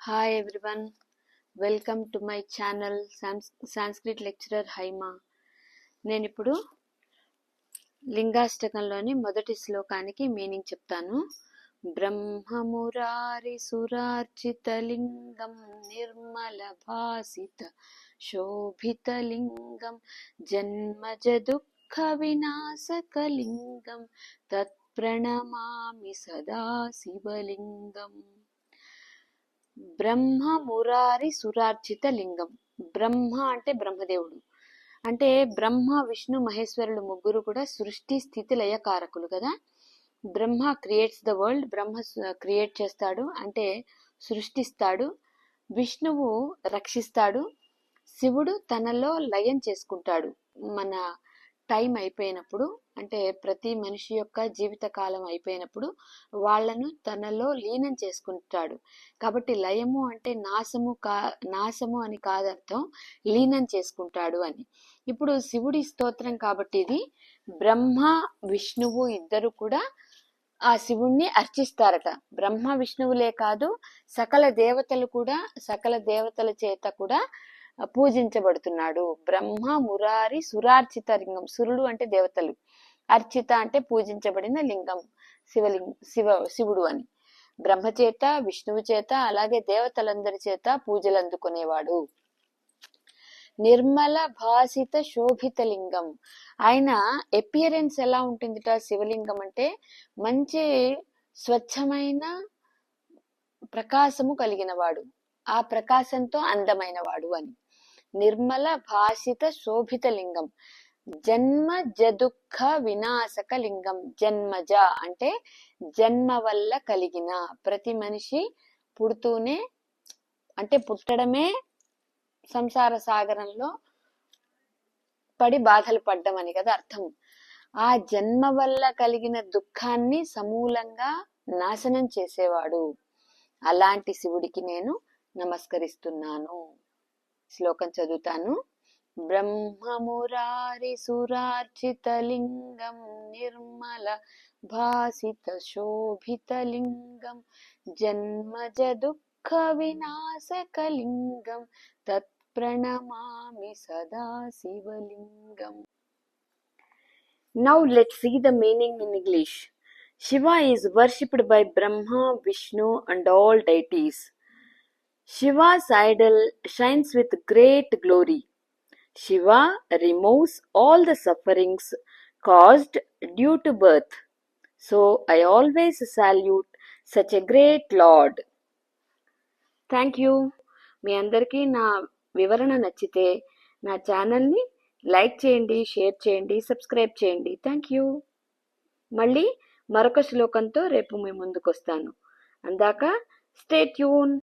Hi everyone welcome to my channel Sanskrit lecturer Hyma నేను ఇప్పుడు లింగాష్టకంలోని మొదటి శ్లోకానికి మీనింగ్ చెప్తాను. బ్రహ్మమురారి సురార్చిత లింగం నిర్మల భాసిత శోభిత లింగం జన్మజ దుఃఖ వినాశకలింగం తత్ప్రణమామి సదా శివలింగం బ్రహ్మ మురారి సురార్చిత లింగం. బ్రహ్మ అంటే బ్రహ్మదేవుడు. అంటే బ్రహ్మ విష్ణు మహేశ్వరులు ముగ్గురు కూడా సృష్టి స్థితి లయకారకులు కదా. Brahma creates the world Brahma create చేస్తాడు అంటే సృష్టిస్తాడు. విష్ణువు రక్షిస్తాడు. శివుడు తనలో లయం చేసుకుంటాడు. మన టైం అయిపోయినప్పుడు అంటే ప్రతి మనిషి యొక్క జీవితకాలం అయిపోయినప్పుడు వాళ్ళను తనలో లీనం చేసుకుంటాడు. కాబట్టి లయము అంటే నాశము కా నాశము అని కాదర్థం లీనం చేసుకుంటాడు అని. ఇప్పుడు శివుడి స్తోత్రం కాబట్టి ఇది బ్రహ్మ విష్ణువు ఇద్దరు కూడా ఆ శివుణ్ణి అర్చిస్తారట. బ్రహ్మ విష్ణువులే కాదు సకల దేవతలు కూడా సకల దేవతల చేత కూడా పూజించబడుతున్నాడు. బ్రహ్మ మురారి సురార్చిత లింగం. సురుడు అంటే దేవతలు. అర్చిత అంటే పూజించబడిన లింగం. శివలింగ శివ శివుడు అని. బ్రహ్మ చేత విష్ణువు చేత అలాగే దేవతలందరి చేత పూజలు అందుకునేవాడు. నిర్మల భాసిత శోభిత లింగం. ఆయన ఎపియరెన్స్ ఎలా ఉంటుందిట? శివలింగం అంటే మంచి స్వచ్ఛమైన ప్రకాశము కలిగిన వాడు. ఆ ప్రకాశంతో అందమైన వాడు అని. నిర్మల భాషిత శోభిత లింగం. జన్మ జదుఃఖ వినాశక లింగం. జన్మజ అంటే జన్మ వల్ల కలిగిన. ప్రతి మనిషి పుడుతూనే అంటే పుట్టడమే సంసార సాగరంలో పడి బాధలు పడ్డం అని కదా అర్థం. ఆ జన్మ వల్ల కలిగిన దుఃఖాన్ని సమూలంగా నాశనం చేసేవాడు. అలాంటి శివుడికి నేను నమస్కరిస్తున్నాను. శ్లోకం చదువుతాను బ్రహ్మమురారి సురార్చిత లింగం నిర్మల భాసిత శోభిత లింగం జన్మజ దుఃఖ వినాశకలింగం తత్ ప్రణమామి సదా Now let's see the meaning in English. Shiva is worshipped by Brahma, Vishnu, and all deities. Shiva's idol shines with great glory. Shiva removes all the sufferings caused due to birth. So I always salute such a great Lord. Thank you మీ అందరికీ నా వివరణ నచ్చితే నా ఛానల్ని like చేయండి share చేయండి subscribe చేయండి thank you మళ్ళీ మరొక శ్లోకంతో రేపు మీ ముందుకు వస్తాను అందాక స్టే ట్యూన్